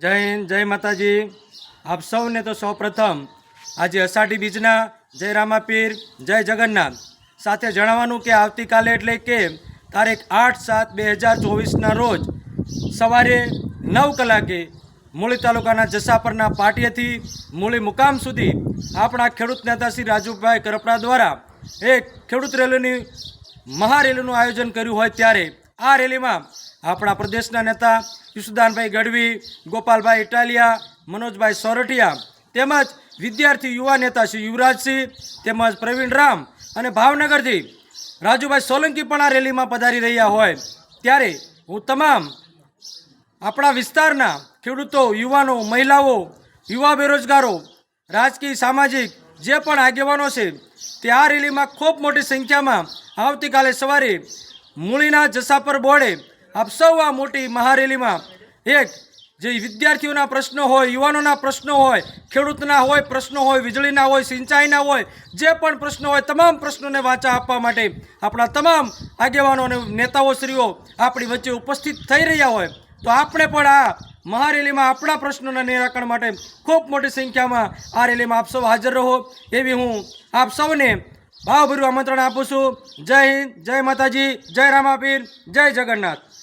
જય હિન્દ, જય માતાજી. આપ સૌને તો સૌપ્રથમ આજે અષાઢી બીજના જય રામાપીર, જય જગન્નાથ. સાથે જણાવવાનું કે આવતીકાલે એટલે કે તારીખ આઠ સાત બે હજાર ચોવીસના રોજ સવારે નવ કલાકે મૂળી તાલુકાના જસાપરના પાટિયેથી મૂળી મુકામ સુધી આપણા ખેડૂત નેતા શ્રી રાજુભાઈ કરપડા દ્વારા એક ખેડૂત રેલીની, મહારેલીનું આયોજન કર્યું હોય ત્યારે આ રેલીમાં આપણા પ્રદેશના નેતા યશુદાનભાઈ ગઢવી, ગોપાલભાઈ ઇટાલિયા, મનોજભાઈ સોરઠિયા તેમજ વિદ્યાર્થી યુવા નેતા શ્રી યુવરાજસિંહ તેમજ પ્રવીણ રામ અને ભાવનગરથી રાજુભાઈ સોલંકી પણ આ રેલીમાં પધારી રહ્યા હોય. ત્યારે હું તમામ આપણા વિસ્તારના ખેડૂતો, યુવાનો, મહિલાઓ, યુવા બેરોજગારો, રાજકીય, સામાજિક જે પણ આગેવાનો છે, તે આ રેલીમાં ખૂબ મોટી સંખ્યામાં આવતીકાલે સવારે મૂળીના જસાપર બોર્ડે આપ સૌ આ મોટી મહારેલીમાં એક જે વિદ્યાર્થીઓના પ્રશ્નો હોય, યુવાનોના પ્રશ્નો હોય, ખેડૂતના હોય, પ્રશ્નો હોય, વીજળીના હોય, સિંચાઈના હોય, જે પણ પ્રશ્નો હોય, તમામ પ્રશ્નોને વાંચા આપવા માટે આપણા તમામ આગેવાનો અને નેતાઓશ્રીઓ આપણી વચ્ચે ઉપસ્થિત થઈ રહ્યા હોય. તો આપણે પણ આ મહારેલીમાં આપણા પ્રશ્નોના નિરાકરણ માટે ખૂબ મોટી સંખ્યામાં આ રેલીમાં આપ સૌ હાજર રહો. એવી હું આપ સૌને ભાવભર્યું આમંત્રણ આપું છું. જય હિન્દ, જય માતાજી, જય રામાપીર, જય જગન્નાથ.